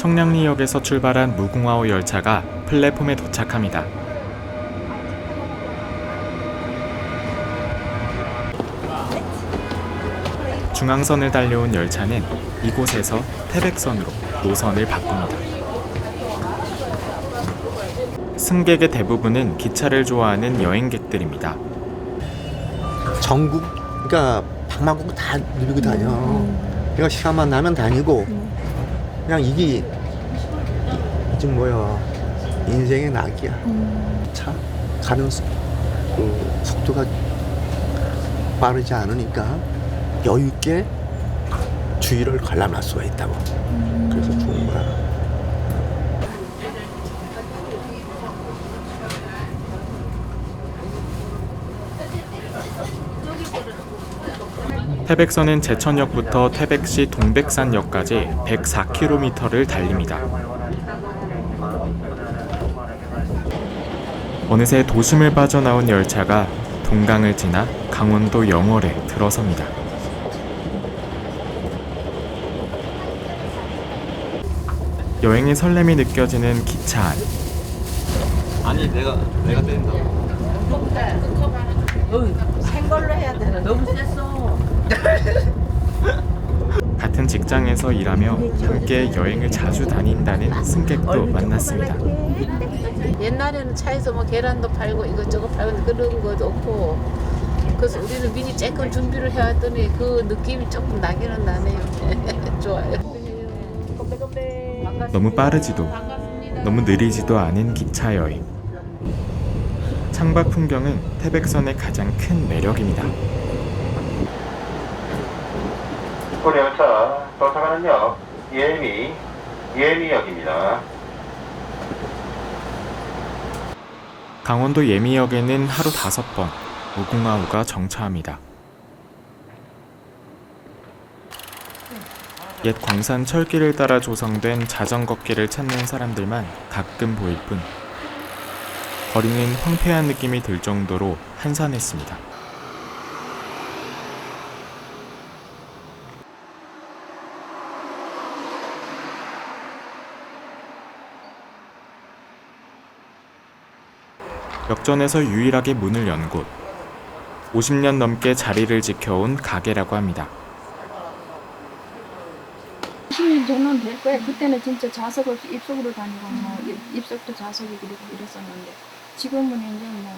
청량리역에서 출발한 무궁화호 열차가 플랫폼에 도착합니다. 중앙선을 달려온 열차는 이곳에서 태백선으로 노선을 바꿉니다. 승객의 대부분은 기차를 좋아하는 여행객들입니다. 전국 그러니까 방방곡곡 다 누비고 다녀. 그러니까 시간만 나면 다니고 그냥 이게 지금 뭐야 인생의 낙이야. 차 가는 속- 그 속도가 빠르지 않으니까 여유 있게 주의를 관람할 수가 있다고. 그래서 좋은 거야. 태백선은 제천역부터 태백시 동백산역까지 104km를 달립니다. 어느새 도심을 빠져나온 열차가 동강을 지나 강원도 영월에 들어섭니다. 여행의 설렘이 느껴지는 기차 안. 아니 내가 내가 뺀다. 생걸로 해야 되는 너무 셌어. 같은 직장에서 일하며 함께 여행을 자주 다닌다는 승객도 만났습니다. 옛날에는 차에서 뭐 계란도 팔고 이것저것 팔고 그런 것도 없고 그래서 우리는 미리 조금 준비를 해왔더니 그 느낌이 조금 나기는 나네요. 좋아요. 너무 빠르지도 너무 느리지도 않은 기차 여행. 창밖 풍경은 태백선의 가장 큰 매력입니다. 고려차 도착하는 역 예미 예미역입니다. 강원도 예미역에는 하루 다섯 번 무궁화호가 정차합니다. 옛 광산 철길을 따라 조성된 자전거 길을 찾는 사람들만 가끔 보일 뿐 거리는 황폐한 느낌이 들 정도로 한산했습니다. 역전에서 유일하게 문을 연 곳. 50년 넘게 자리를 지켜온 가게라고 합니다. 10년 전은 될 거야. 그때는 진짜 좌석 없이 입속으로 다니고 뭐 입- 입속도 좌석이 그리고 이랬었는데 지금은 이제 뭐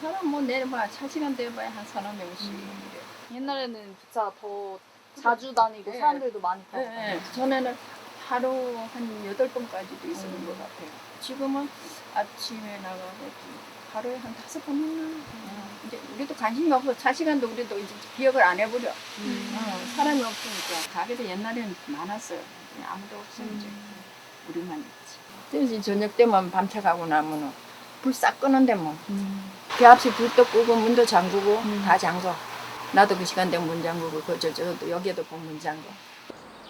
사람 뭐 내려봐 차 시간 되어봐야 한 사람 명씩 이래. 옛날에는 기차 더 자주 다니고 네. 사람들도 많이 타고 네, 전에는 하루 한 여덟 번까지도 있었는 것 같아요. 지금은 아침에 나가고 하루에 한 다섯 번 했나? 어, 이제 우리도 관심이 없어. 차 시간도 우리도 이제 기억을 안 해버려. 어, 사람이 없으니까 가게도 옛날에는 많았어요. 아무도 없으면 이제 우리만 있지. 그래서 저녁 때만 밤새 가고 나면은 불 싹 끄는데 뭐. 그 앞에 불도 끄고 문도 잠그고 다 잠궈. 나도 그 시간 되면 문 잠그고 그저 저도 여기에도 보면 문 잠궈.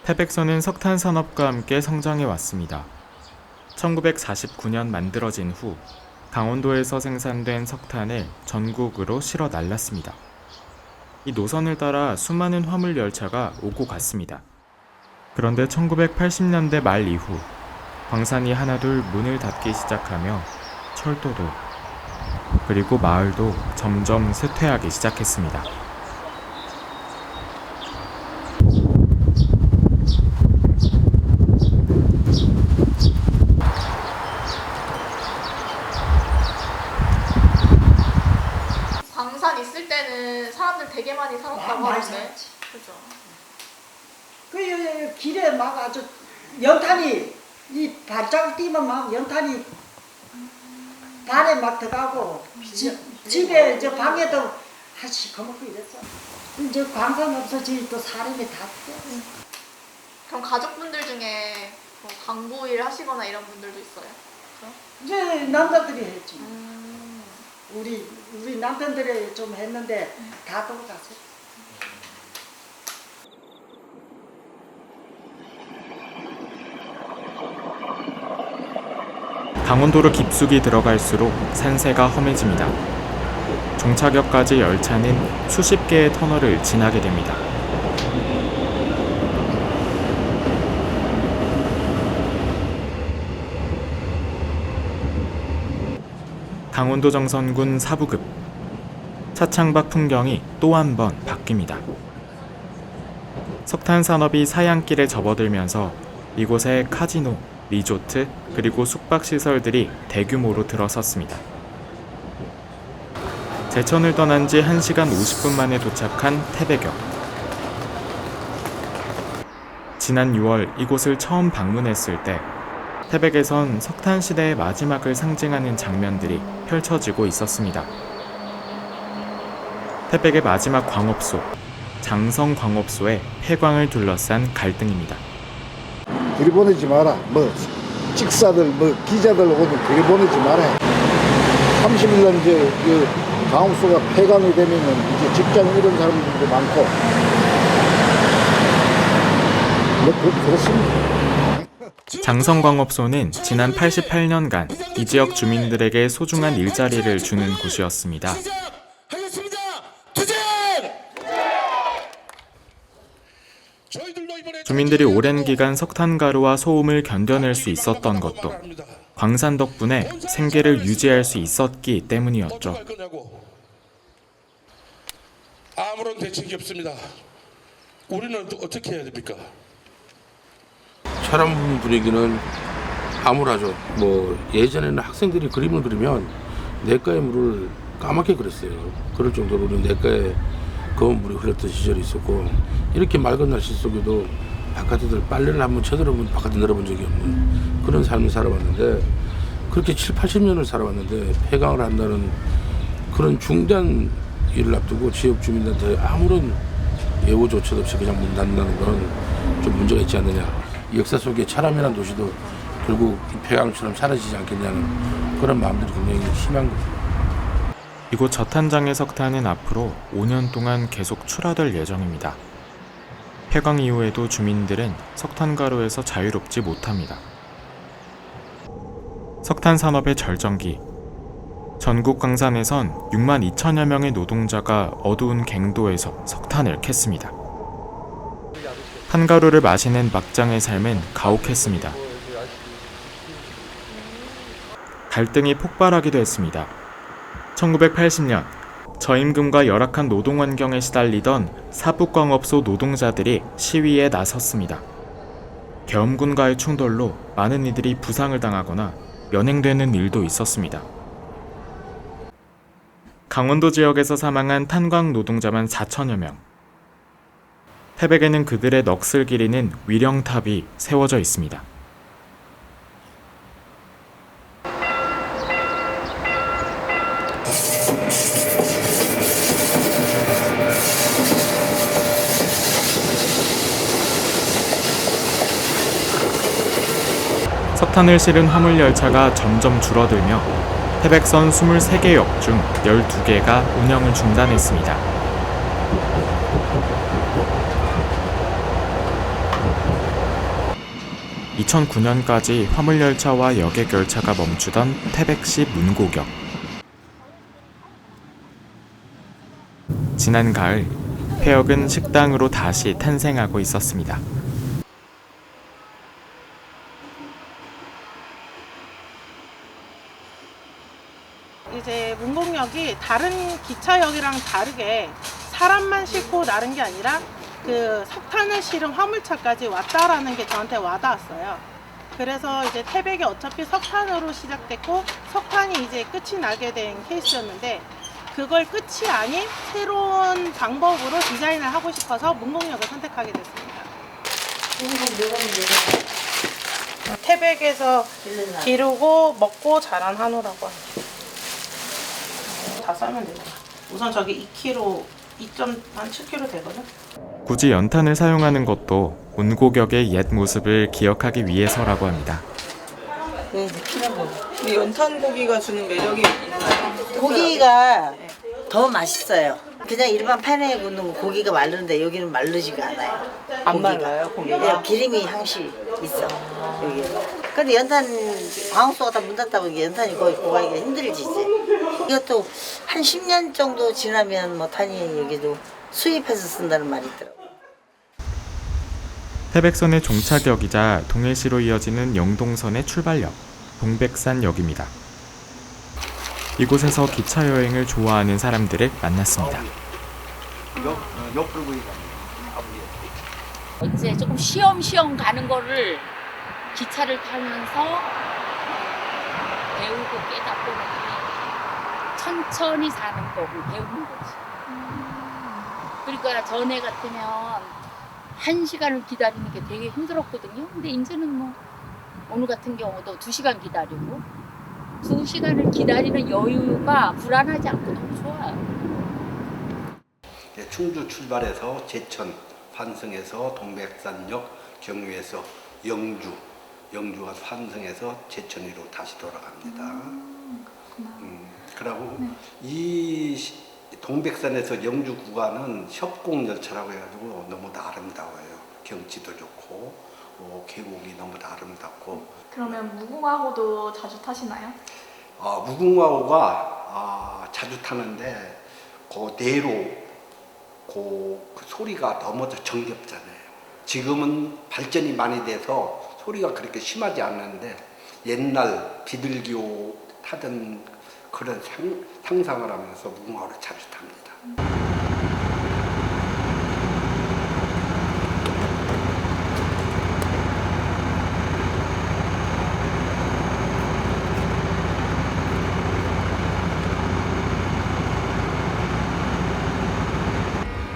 태백선은 석탄 산업과 함께 성장해 왔습니다. 1949년 만들어진 후 강원도에서 생산된 석탄을 전국으로 실어 날랐습니다. 이 노선을 따라 수많은 화물 열차가 오고 갔습니다. 그런데 1980년대 말 이후 광산이 하나둘 문을 닫기 시작하며 철도도 그리고 마을도 점점 쇠퇴하기 시작했습니다. 광산 있을 때는 사람들 되게 많이 살았다고 많이 하는데 살았지. 그죠 그 여- 여- 길에 막 아주 연탄이 이 발자국 뛰면 막 연탄이 발에 막 들어가고 지- 집에 저 방에도 하시 거먹고 이랬어. 이제 광산 없어지니 또 사람이 다 뛰어. 그럼 가족분들 중에 뭐 광부 일 하시거나 이런 분들도 있어요? 이제 남자들이 했지. 음. 우리 우리 남편들이 좀 했는데 다 돌아갔어. 강원도로 깊숙이 들어갈수록 산세가 험해집니다. 종착역까지 열차는 수십 개의 터널을 지나게 됩니다. 강원도 정선군 사부급 차창밖 풍경이 또 한 번 바뀝니다. 석탄 산업이 사양길에 접어들면서 이곳에 카지노, 리조트, 그리고 숙박 시설들이 대규모로 들어섰습니다. 제천을 떠난 지 1시간 50분 만에 도착한 태백역. 지난 6월 이곳을 처음 방문했을 때 태백에선 석탄 시대의 마지막을 상징하는 장면들이 펼쳐지고 있었습니다. 태백의 마지막 광업소, 장성 광업소의 폐광을 둘러싼 갈등입니다. 들이보내지 마라. 뭐 직사들, 뭐 기자들 오늘 들이보내지 마라. 30년 이제 그 강업소가 폐광이 되면은 이제 직장 잃은 사람들도 많고. 뭐 그- 그렇습니다. 장성광업소는 지난 88년간 이 지역 주민들에게 소중한 일자리를 주는 곳이었습니다. 하겠습니다. 투쟁! 저희들도 이번에 주민들이 오랜 기간 석탄 가루와 소음을 견뎌낼 수 있었던 것도 광산 덕분에 생계를 유지할 수 있었기 때문이었죠. 아무런 대책이 없습니다. 우리는 또 어떻게 해야 됩니까? 사람 분위기는 암울하죠. 뭐 예전에는 학생들이 그림을 그리면 내과의 물을 까맣게 그렸어요. 그럴 정도로 우리 내과에 검은 물이 흘렀던 시절이 있었고 이렇게 맑은 날씨 속에도 바깥에들 빨래를 한번 쳐들어보면 바깥에 내려본 적이 없는 그런 삶을 살아왔는데 그렇게 7, 80년을 살아왔는데 폐강을 한다는 그런 중대한 일을 앞두고 지역 주민들한테 아무런 예우조차 없이 그냥 문 닫는다는 건 좀 문제가 있지 않느냐. 이 역사 속에 차람이라는 도시도 결국 이 폐강처럼 사라지지 않겠냐는 그런 마음들이 굉장히 심한 거죠. 이곳 저탄장의 석탄은 앞으로 5년 동안 계속 출하될 예정입니다. 폐광 이후에도 주민들은 석탄 가루에서 자유롭지 못합니다. 석탄 산업의 절정기. 전국 광산에선 6만 2천여 명의 노동자가 어두운 갱도에서 석탄을 캤습니다. 탄가루를 마시는 막장의 삶은 가혹했습니다. 갈등이 폭발하기도 했습니다. 1980년 저임금과 열악한 노동 환경에 시달리던 사북광업소 노동자들이 시위에 나섰습니다. 계엄군과의 충돌로 많은 이들이 부상을 당하거나 연행되는 일도 있었습니다. 강원도 지역에서 사망한 탄광 노동자만 4천여 명. 태백에는 그들의 넋을 기리는 위령탑이 세워져 있습니다. 석탄을 실은 화물 열차가 점점 줄어들며 태백선 23개 역 중 12개가 운영을 중단했습니다. (2009년까지) 화물열차와 여객 열차가 멈추던 태백시 문고역 지난 가을 폐역은 식당으로 다시 탄생하고 있었습니다. 이제 문곡역이 다른 기차역이랑 다르게 사람만 싣고 나른 게 아니라 그 석탄을 실은 화물차까지 왔다라는 게 저한테 와닿았어요. 그래서 이제 태백이 어차피 석탄으로 시작됐고 석탄이 이제 끝이 나게 된 케이스였는데 그걸 끝이 아닌 새로운 방법으로 디자인을 하고 싶어서 문곡역을 선택하게 됐습니다. 태백에서 기르고 먹고 자란 한우라고 합니다. 다 썰면 되잖아. 우선 저기 2kg, 2.7kg 되거든. 굳이 연탄을 사용하는 것도 운고격의 옛 모습을 기억하기 위해서라고 합니다. 이 연탄 고기가 주는 매력이 있나요? 고기가 더 맛있어요. 그냥 일반 판에 굽는 고기가 마르는데 여기는 마르지가 않아요. 안 고기가. 말라요, 고기가? 예, 기름이 향시 있어 여기. 근데 연탄 광업소가 다 문 닫다 보니까 연탄이 거의 구하기가 힘들지 이제. 이것도 한 10년 정도 지나면 뭐 탄이 여기도 수입해서 쓴다는 말이 있더라고. 요 태백선의 종착역이자 동해시로 이어지는 영동선의 출발역 동백산역입니다. 이곳에서 기차 여행을 좋아하는 사람들을 만났습니다. 이제 조금 쉬엄쉬엄 가는 거를 기차를 타면서 배우고 깨닫고 천천히 사는 법을 배우는 거지. 그러니까 전에 같으면 한 시간을 기다리는 게 되게 힘들었거든요. 근데 이제는 뭐 오늘 같은 경우도 두 시간 기다리고 두 시간을 기다리는 여유가 불안하지 않고 너무 좋아요. 예, 충주 출발해서 제천, 환승해서 동백산역, 경유해서 영주, 영주가 환승해서 제천으로 다시 돌아갑니다. 음, 그리고 이 시- 동백산에서 영주 구간은 협곡 열차라고 해가지고 너무도 아름다워요. 경치도 좋고 어, 계곡이 너무도 아름답고 그러면 무궁화호도 자주 타시나요? 어, 무궁화호가 아, 자주 타는데 그 내로 그, 그 소리가 너무 정겹잖아요. 지금은 발전이 많이 돼서 소리가 그렇게 심하지 않는데 옛날 비둘기호 타던 그런 상, 상상을 하면서 무궁화호를 자주 탑니다.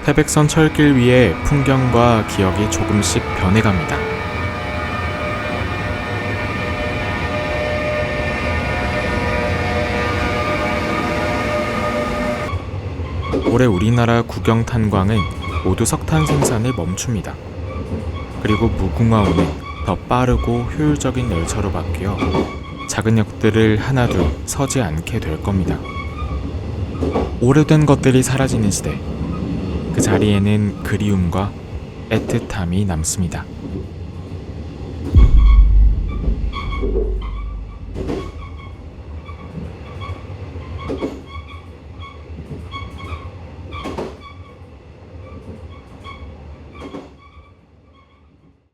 태백선 철길 위에 풍경과 기억이 조금씩 변해갑니다. 올해 우리나라 국영 탄광은 모두 석탄 생산을 멈춥니다. 그리고 무궁화호는 더 빠르고 효율적인 열차로 바뀌어 작은 역들을 하나둘 서지 않게 될 겁니다. 오래된 것들이 사라지는 시대. 그 자리에는 그리움과 애틋함이 남습니다.